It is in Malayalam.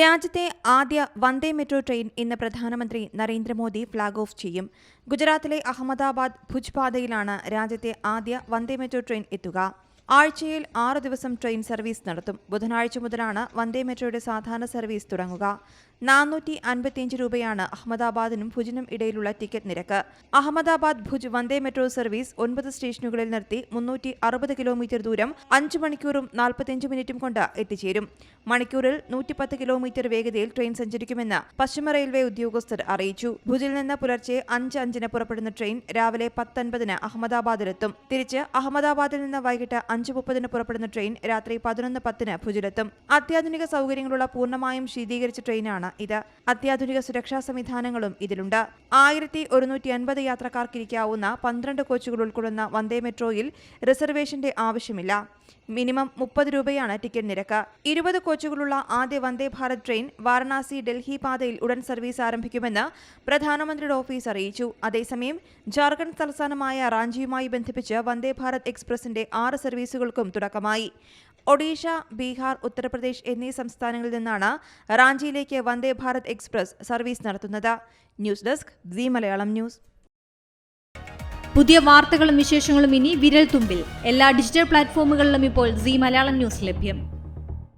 രാജ്യത്തെ ആദ്യ വന്ദേ മെട്രോ ട്രെയിൻ ഇന്ന് പ്രധാനമന്ത്രി നരേന്ദ്രമോദി ഫ്ളാഗ് ഓഫ് ചെയ്യും. ഗുജറാത്തിലെ അഹമ്മദാബാദ് ഭുജ് പാതയിലാണ് രാജ്യത്തെ ആദ്യ വന്ദേ മെട്രോ ട്രെയിൻ എത്തുക. ആഴ്ചയിൽ ആറു ദിവസം ട്രെയിൻ സർവീസ് നടത്തും. ബുധനാഴ്ച മുതലാണ് വന്ദേ മെട്രോയുടെ സാധാരണ സർവീസ് തുടങ്ങുക. നാനൂറ്റി അൻപത്തിയഞ്ച് രൂപയാണ് അഹമ്മദാബാദിനും ഭുജിനും ഇടയിലുള്ള ടിക്കറ്റ് നിരക്ക്. അഹമ്മദാബാദ് ഭുജ് വന്ദേ മെട്രോ സർവീസ് ഒൻപത് സ്റ്റേഷനുകളിൽ നിർത്തി മുന്നൂറ്റി അറുപത് കിലോമീറ്റർ ദൂരം അഞ്ച് മണിക്കൂറും നാൽപ്പത്തിയഞ്ച് മിനിറ്റും കൊണ്ട് എത്തിച്ചേരും. മണിക്കൂറിൽ നൂറ്റിപ്പത്ത് കിലോമീറ്റർ വേഗതയിൽ ട്രെയിൻ സഞ്ചരിക്കുമെന്ന് പശ്ചിമ റെയിൽവേ ഉദ്യോഗസ്ഥർ അറിയിച്ചു. ഭുജിൽ നിന്ന് പുലർച്ചെ അഞ്ച് അഞ്ചിന് പുറപ്പെടുന്ന ട്രെയിൻ രാവിലെ പത്തൊൻപതിന് അഹമ്മദാബാദിലെത്തും. തിരിച്ച് അഹമ്മദാബാദിൽ നിന്ന് വൈകിട്ട് അഞ്ച് മുപ്പതിന് പുറപ്പെടുന്ന ട്രെയിൻ രാത്രി പതിനൊന്ന് പത്തിന് ഭുജിലെത്തും. അത്യാധുനിക സൗകര്യങ്ങളുള്ള പൂർണമായും ശീതീകരിച്ച ട്രെയിനാണ് ഇത്. അത്യാധുനിക സുരക്ഷാ സംവിധാനങ്ങളും ഇതിലുണ്ട്. ആയിരത്തി ഒരുന്നൂറ്റി അൻപത് യാത്രക്കാർക്കിരിക്കാവുന്ന പന്ത്രണ്ട് കോച്ചുകൾ ഉൾക്കൊള്ളുന്ന വന്ദേ മെട്രോയിൽ റിസർവേഷന്റെ ആവശ്യമില്ല. മിനിമം മുപ്പത് രൂപയാണ് ടിക്കറ്റ് നിരക്ക്. ഇരുപത് കോച്ചുകളുള്ള ആദ്യ വന്ദേ ഭാരത് ട്രെയിൻ വാരണാസി ഡൽഹി പാതയിൽ ഉടൻ സർവീസ് ആരംഭിക്കുമെന്ന് പ്രധാനമന്ത്രിയുടെ ഓഫീസ് അറിയിച്ചു. അതേസമയം ജാർഖണ്ഡ് തലസ്ഥാനമായ റാഞ്ചിയുമായി ബന്ധിപ്പിച്ച് വന്ദേ ഭാരത് എക്സ്പ്രസിന്റെ ആറ് സർവീസുകൾക്കും തുടക്കമായി. ഒഡീഷ ബീഹാർ ഉത്തർപ്രദേശ് എന്നീ സംസ്ഥാനങ്ങളിൽ നിന്നാണ് റാഞ്ചിയിലേക്ക് വന്ദേ ഭാരത് എക്സ്പ്രസ് സർവീസ് നടത്തുന്നത്. News desk C Malayalam news. പുതിയ വാർത്തകളും വിശേഷങ്ങളും ഇനി വിരൽ തുമ്പിൽ എല്ലാ ഡിജിറ്റൽ പ്ലാറ്റ്ഫോമുകളിലും ഇപ്പോൾ സി മലയാളം ന്യൂസ് ലഭ്യം.